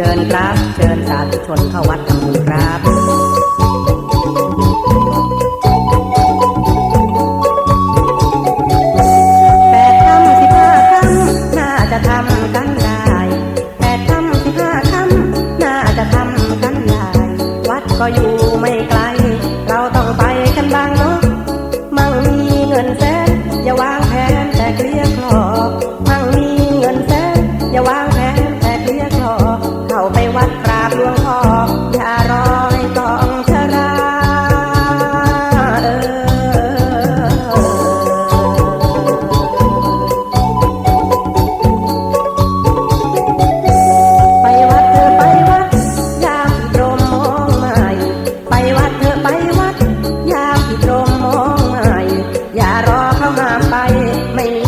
เชิญครับ เชิญสาธุชนเข้าวัดทำบุญครับแปดคำสิบห้าคำน่าจะทำกันได้แปดคำสิบห้าคำน่าจะทำกันได้วัดก็อยู่ไม่ไกล เราต้องไป กราบหลวงพ่ออย่ารอยกองชาเออไปวัดเธอไปวัดยามที่รมมองใม่ ไปวัดเธอไปวัดยามที่รมมองใม่ อย่ารอเข้ามไปไม่มี